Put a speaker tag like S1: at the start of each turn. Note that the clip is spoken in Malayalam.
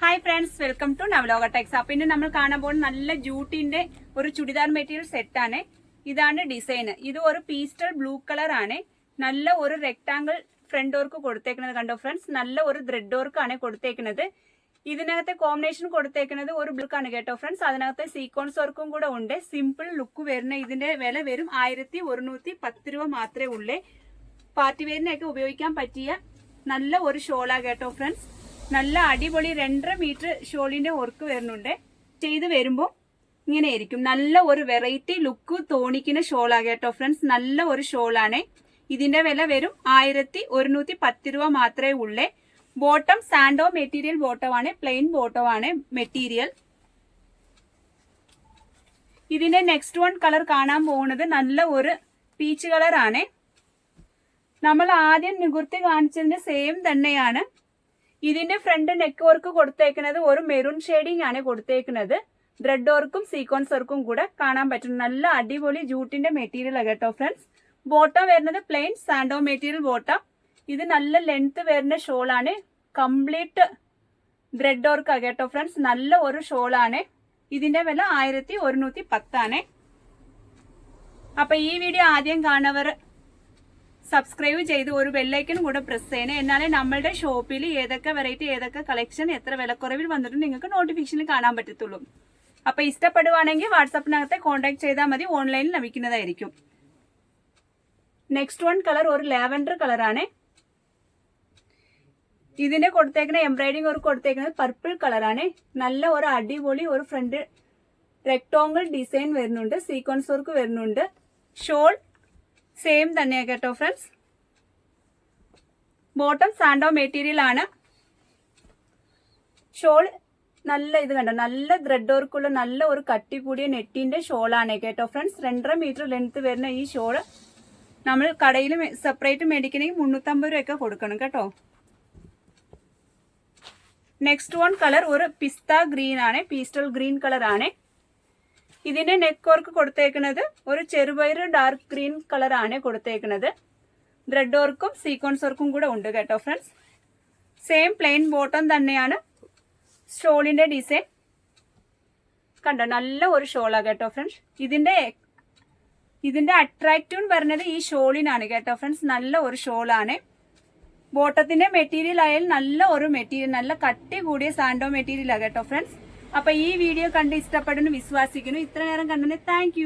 S1: Hi friends welcome to Navaloka techs അപ്പം ഇന്ന് നമ്മൾ കാണാൻ പോകുന്ന നല്ല ജൂട്ടിന്റെ ഒരു ചുടിദാർ മെറ്റീരിയൽ സെറ്റാണ് ഇതാണ് ഡിസൈൻ ഇത് ഒരു പീസ്റ്റൽ ബ്ലൂ കളർ ആണ്. നല്ല ഒരു റെക്ടാങ്കിൾ ഫ്രണ്ട് വർക്ക് കൊടുത്തേക്കുന്നത് കണ്ടോ ഫ്രണ്ട്സ് നല്ല ഒരു ത്രെഡ് ആണ് കൊടുത്തേക്കുന്നത്. ഇതിനകത്തെ കോമ്പിനേഷൻ കൊടുത്തേക്കുന്നത് ഒരു ബ്ലൂക്ക് ആണ് കേട്ടോ ഫ്രണ്ട്സ് അതിനകത്തെ സീക്വൻസ് വർക്കും കൂടെ ഉണ്ട്. സിമ്പിൾ ലുക്ക് വരുന്ന ഇതിന്റെ വില വരും ആയിരത്തി ഒരുന്നൂറ്റി പത്ത് രൂപ മാത്രമേ ഉള്ളൂ. പാർട്ടി വെയറിനൊക്കെ ഉപയോഗിക്കാൻ പറ്റിയ നല്ല ഒരു ഷോളാ കേട്ടോ ഫ്രണ്ട്സ് നല്ല അടിപൊളി രണ്ടര മീറ്റർ ഷോളിന്റെ വർക്ക് വരുന്നുണ്ട്. ചെയ്ത് വരുമ്പോൾ ഇങ്ങനെ ആയിരിക്കും നല്ല ഒരു വെറൈറ്റി ലുക്ക് തോണിക്കുന്ന ഷോളാണ് കേട്ടോ ഫ്രണ്ട്സ് നല്ല ഒരു ഷോളാണ്. ഇതിന്റെ വില വരും ആയിരത്തി ഒരുന്നൂറ്റി പത്ത് രൂപ മാത്രമേ ഉള്ളേ. ബോട്ടം സാൻഡോ മെറ്റീരിയൽ ബോട്ടമാണ് പ്ലെയിൻ ബോട്ടമാണ് മെറ്റീരിയൽ ഇതിന്റെ നെക്സ്റ്റ് വൺ കളർ കാണാൻ പോകുന്നത് നല്ല ഒരു പീച്ച് കളർ ആണ്. നമ്മൾ ആദ്യം നികുർത്തി കാണിച്ചതിന്റെ സെയിം തന്നെയാണ്. ഇതിന്റെ ഫ്രണ്ട് നെക്ക് വർക്ക് കൊടുത്തേക്കുന്നത് ഒരു മെറൂൺ ഷെയ്ഡിങ് ആണ് കൊടുത്തേക്കുന്നത്. ത്രെഡ് വർക്കും സീക്വൻസ് വർക്കും കൂടെ കാണാൻ പറ്റും. നല്ല അടിപൊളി ജൂട്ടിന്റെ മെറ്റീരിയൽ കേട്ടോ ഫ്രണ്ട്സ് ബോട്ടം വരുന്നത് പ്ലെയിൻ സാൻഡോ മെറ്റീരിയൽ ബോട്ടം ഇത് നല്ല ലെങ്ത് വരുന്ന ഷോളാണ് കംപ്ലീറ്റ് ത്രെഡ് വർക്ക് കേട്ടോ ഫ്രണ്ട്സ് നല്ല ഒരു ഷോളാണ് ഇതിന്റെ വില ആയിരത്തി ഒരുന്നൂറ്റി പത്താണ് അപ്പൊ ഈ വീഡിയോ ആദ്യം കാണുന്നവർ സബ്സ്ക്രൈബ് ചെയ്ത് ഒരു ബെല്ലൈക്കൺ കൂടെ പ്രസ് ചെയ്യണേ. എന്നാലേ നമ്മളുടെ ഷോപ്പിൽ ഏതൊക്കെ വെറൈറ്റി ഏതൊക്കെ കളക്ഷൻ എത്ര വിലക്കുറവിൽ വന്നിട്ട് നിങ്ങൾക്ക് നോട്ടിഫിക്കേഷനിൽ കാണാൻ പറ്റത്തുള്ളൂ. അപ്പൊ ഇഷ്ടപ്പെടുവാണെങ്കിൽ വാട്സാപ്പിനകത്തെ കോൺടാക്ട് ചെയ്താൽ മതി. ഓൺലൈനിൽ ലഭിക്കുന്നതായിരിക്കും. നെക്സ്റ്റ് വൺ കളർ ഒരു ലാവൻഡർ കളറാണ് ഇതിന്റെ കൊടുത്തേക്കുന്ന എംബ്രോയിഡിംഗ് ഒരു കൊടുത്തേക്കുന്നത് പർപ്പിൾ കളറാണ് നല്ല ഒരു അടിപൊളി ഒരു ഫ്രണ്ട് റെക്ടോങ്കിൾ ഡിസൈൻ വരുന്നുണ്ട്. സീക്വൻസ് വർക്ക് വരുന്നുണ്ട്. ഷോൾ സെയിം തന്നെയാണ് കേട്ടോ ഫ്രണ്ട്സ് ബോട്ടം സാൻഡോ മെറ്റീരിയൽ ആണ്. ഷോൾ നല്ല ഇത് കണ്ടോ? നല്ല ത്രെഡ് വർക്കുള്ള നല്ല ഒരു കട്ടി കൂടിയ നെറ്റിന്റെ ഷോളാണ് കേട്ടോ ഫ്രണ്ട്സ് രണ്ടര മീറ്റർ ലെങ്ത് വരുന്ന ഈ ഷോൾ നമ്മൾ കടയിൽ സെപ്പറേറ്റ് മേടിക്കണമെങ്കിൽ മുന്നൂറ്റമ്പത് രൂപയൊക്കെ കൊടുക്കണം കേട്ടോ. നെക്സ്റ്റ് വൺ കളർ ഒരു പിസ്ത ഗ്രീൻ ആണ് പീസ്റ്റൽ ഗ്രീൻ കളർ ആണ്. ഇതിന്റെ നെക്ക് വർക്ക് കൊടുത്തേക്കുന്നത് ഒരു ചെറുപയർ ഡാർക്ക് ഗ്രീൻ കളർ ആണ് കൊടുത്തേക്കുന്നത് ത്രെഡ് വർക്കും സീക്വൻസ് വർക്കും കൂടെ ഉണ്ട് കേട്ടോ ഫ്രണ്ട്സ് സെയിം പ്ലെയിൻ ബോട്ടം തന്നെയാണ് ഷോളിന്റെ ഡിസൈൻ കണ്ടോ നല്ല ഒരു ഷോളാണ് കേട്ടോ ഫ്രണ്ട്സ് ഇതിന്റെ ഇതിന്റെ അട്രാക്റ്റീവ് പറഞ്ഞത് ഈ ഷോളിനാണ് കേട്ടോ ഫ്രണ്ട്സ് നല്ല ഒരു ഷോളാണ് ബോട്ടത്തിന്റെ മെറ്റീരിയൽ ആയാലും നല്ല ഒരു മെറ്റീരിയൽ നല്ല കട്ടി കൂടിയ സാൻഡോ മെറ്റീരിയലാണ് കേട്ടോ ഫ്രണ്ട്സ് അപ്പൊ ഈ വീഡിയോ കണ്ട് ഇഷ്ടപ്പെടുന്നു വിശ്വാസിക്കുന്നു. ഇത്ര നേരം കണ്ടതിന് താങ്ക്